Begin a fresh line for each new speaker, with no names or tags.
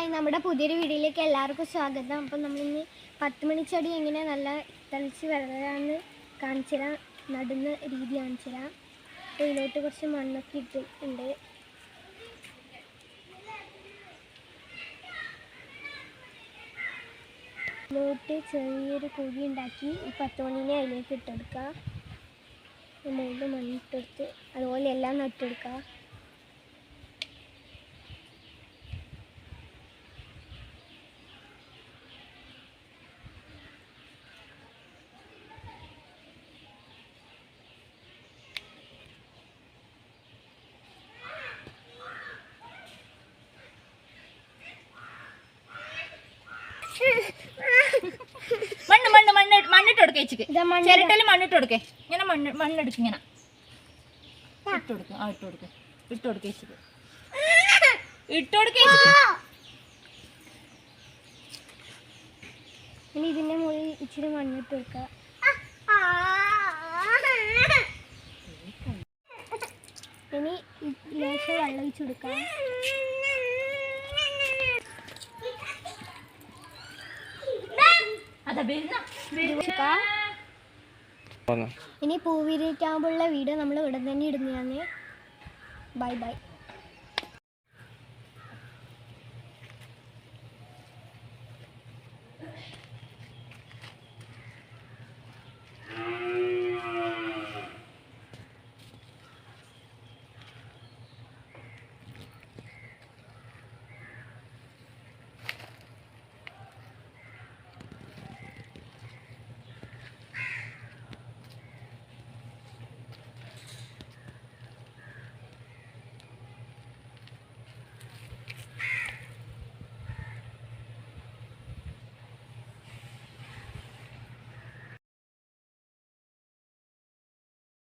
Hi നമ്മുടെ പുതിയൊരു വീഡിയോയിലേക്ക് എല്ലാവർക്കും സ്വാഗതം. അപ്പം നമ്മളിന്ന് പത്ത് മണിച്ചെടി എങ്ങനെ നല്ല തളിച്ച് വളരാന്ന് കാണിച്ചു തരാം നടുന്ന രീതി കാണിച്ചു തരാം അപ്പോൾ ഇതിലോട്ട് കുറച്ച് മണ്ണൊക്കെ ഇട്ടിട്ടുണ്ട് ഇതിലോട്ട് ചെറിയൊരു കുഴി ഉണ്ടാക്കി ഈ പത്ത് മണീനെ അതിലേക്ക് ഇട്ടെടുക്കുക മുകളിൽ മണ്ണിട്ടെടുത്ത് അതുപോലെ എല്ലാം നട്ടെടുക്കുക
മണ്ണ് മണ്ണ് മണ്ണ് മണ്ണിട്ട് കൊടുക്കേ ചേച്ചിക്ക് ചിരട്ടയിൽ മണ്ണിട്ട് കൊടുക്കേ. ഇങ്ങനെ മണ്ണ് മണ്ണെടുക്ക് ഇങ്ങനെ. ഇട്ട് കൊടുക്കും. ആ ഇട്ട് കൊടുക്കും. ഇട്ട് കൊടുക്കേ ചേച്ചിക്ക് ഇട്ട് കൊടുക്കേ
ഇനി ഇതിന്റെ മുകളിൽ ഇച്ചിരി മണ്ണിട്ട് വെക്കുക ഇനി ലേശം വെള്ളം ഒഴിച്ചു കൊടുക്കാം. ഇനി പൂവിരിറ്റാകുമ്പോഴുള്ള വീഡിയോ നമ്മൾ ഇവിടെ തന്നെ ഇടുന്നതാണ്. Bye bye.